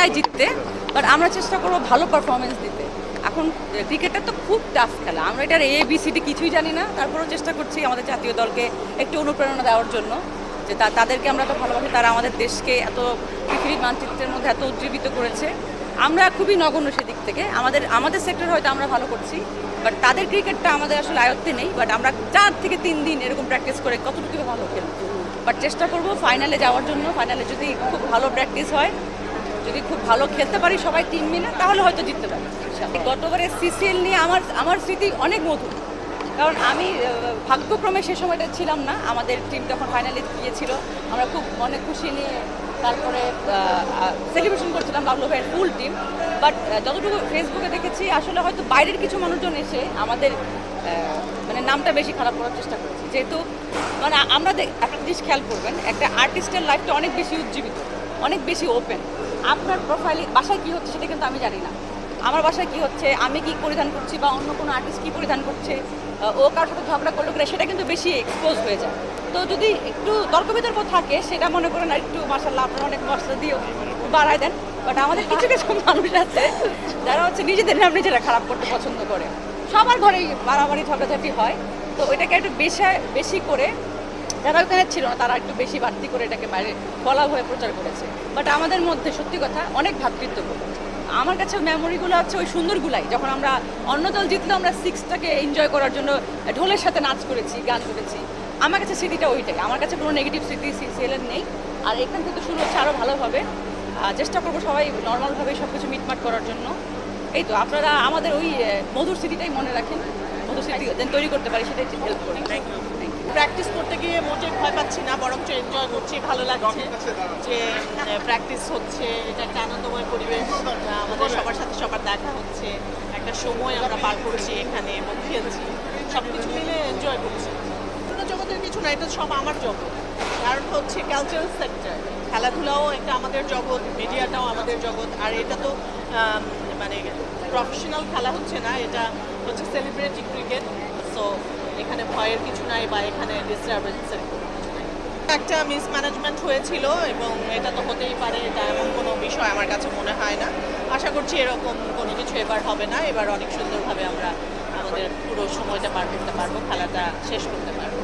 চায় জিততে বাট আমরা চেষ্টা করব ভালো পারফরমেন্স দিতে। এখন ক্রিকেটটা তো খুব টাফ খেলা। আমরা এটার এ বি সিটি কিছুই জানি না। তারপরেও চেষ্টা করছি আমাদের জাতীয় দলকে একটু অনুপ্রেরণা দেওয়ার জন্য। যে তাদেরকে আমরা তো ভালোবাসি তারা আমাদের দেশকে এত পৃথিবীর মানচিত্রের মধ্যে এত উজ্জীবিত করেছে। আমরা খুবই নগণ্য সেদিক থেকে। আমাদের আমাদের সেক্টর হয়তো আমরা ভালো করছি বাট তাদের ক্রিকেটটা আমাদের আসলে আয়ত্তে নেই। বাট আমরা চার থেকে তিন দিন এরকম প্র্যাকটিস করে কতটুকু ভালো খেলব। বাট চেষ্টা করব ফাইনালে যাওয়ার জন্য। ফাইনালে যদি খুব ভালো প্র্যাকটিস হয় যদি খুব ভালো খেলতে পারি সবাই টিম মিলে, তাহলে হয়তো জিততে পারি ইনশাআল্লাহ। গতবারে সিসিএল নিয়ে আমার আমার স্মৃতি অনেক মধুর। কারণ আমি ভাগ্যক্রমে সে সময়টা ছিলাম না। আমাদের টিম তখন ফাইনালে গিয়েছিল। আমরা খুব মনে খুশি নিয়ে তারপরে সেলিব্রেশন করছিলাম বাবলু ভাইয়ের ফুল টিম বাট যতটুকু ফেসবুকে দেখেছি, আসলে হয়তো বাইরের কিছু মানুষজন এসে আমাদের মানে নামটা বেশি খারাপ করার চেষ্টা করেছে। যেহেতু মানে আমরা একটা জিনিস খেয়াল করবেন, একটা আর্টিস্টের লাইফটা অনেক বেশি উজ্জীবিত, অনেক বেশি ওপেন আপনার প্রোফাইলে বাসায় কী হচ্ছে সেটা কিন্তু আমি জানি না। আমার বাসায় কি হচ্ছে, আমি কি পরিধান করছি বা অন্য কোনো আর্টিস্ট কী পরিধান করছে ও কারোর সাথে ঝগড়া করল কিনা সেটা কিন্তু বেশি এক্সপোজ হয়ে যায়। তো যদি একটু তর্ক বিতর্ক থাকে, সেটা মনে করেন আর একটু মার্শাল্লাহ আপনারা অনেক মশলা দিয়ে বাড়ায় দেন। বাট আমাদের কিছু কিছু মানুষ আছে, যারা হচ্ছে নিজেদের নাম নিজেরা খারাপ করতে পছন্দ করে। সবার ঘরেই বাড়াবাড়ি, ঝগড়াঝাটি হয়। তো এটাকে একটু বেশি বেশি করে যারা ওখানে ছিল না তারা একটু বেশি বাড়তি করে এটাকে বাইরে ফলা হয়ে প্রচার করেছে। বাট আমাদের মধ্যে সত্যি কথা অনেক ভ্রাতৃত্ববোধ আমার কাছে মেমোরিগুলো হচ্ছে ওই সুন্দরগুলাই যখন আমরা অন্য দল জিতলে আমরা সিক্সটাকে এনজয় করার জন্য ঢোলের সাথে নাচ করেছি গান করেছি। আমার কাছে স্মৃতিটা ওইটাই। আমার কাছে কোনো নেগেটিভ স্মৃতি সিএলের নেই। আর এখান থেকে শুরু হচ্ছে আরও ভালোভাবে চেষ্টা করব সবাই নর্মালভাবে সব কিছু মিটমাট করার জন্য। এই তো আপনারা আমাদের ওই মধুর স্মৃতিটাই মনে রাখেন। মধুর স্মৃতি তৈরি করতে পারি সেটাই হেল্প করুন থ্যাংক ইউ প্র্যাকটিস করতে গিয়ে মোটে ভয় পাচ্ছি না, বরঞ্চ এনজয় করছি, ভালো লাগছে যে প্র্যাকটিস হচ্ছে, এটা একটা আনন্দময় পরিবেশ। আমাদের সবার সাথে সবার দেখা হচ্ছে, একটা সময় আমরা পার করছি এখানে এবং খেলছি সব কিছু মিলে এনজয় করছি। জগতের কিছু না, এটা সব আমার জগৎ। কারণ হচ্ছে কালচারাল সেক্টর খেলাধুলাও একটা আমাদের জগৎ মিডিয়াটাও আমাদের জগৎ, আর এটা তো মানে প্রফেশনাল খেলা হচ্ছে না, এটা হচ্ছে সেলিব্রিটি ক্রিকেট সো এখানে ভয়ের কিছু নাই বা এখানে ডিস্টারবেন্সের একটা মিসম্যানেজমেন্ট হয়েছিল এবং এটা তো হতেই পারে, এটা এমন কোনো বিষয় আমার কাছে মনে হয় না। আশা করছি এরকম কোনো কিছু এবার হবে না, এবার অনেক সুন্দরভাবে আমরা আমাদের পুরো সময়টা পার করতে পারব, খেলাটা শেষ করতে পারব।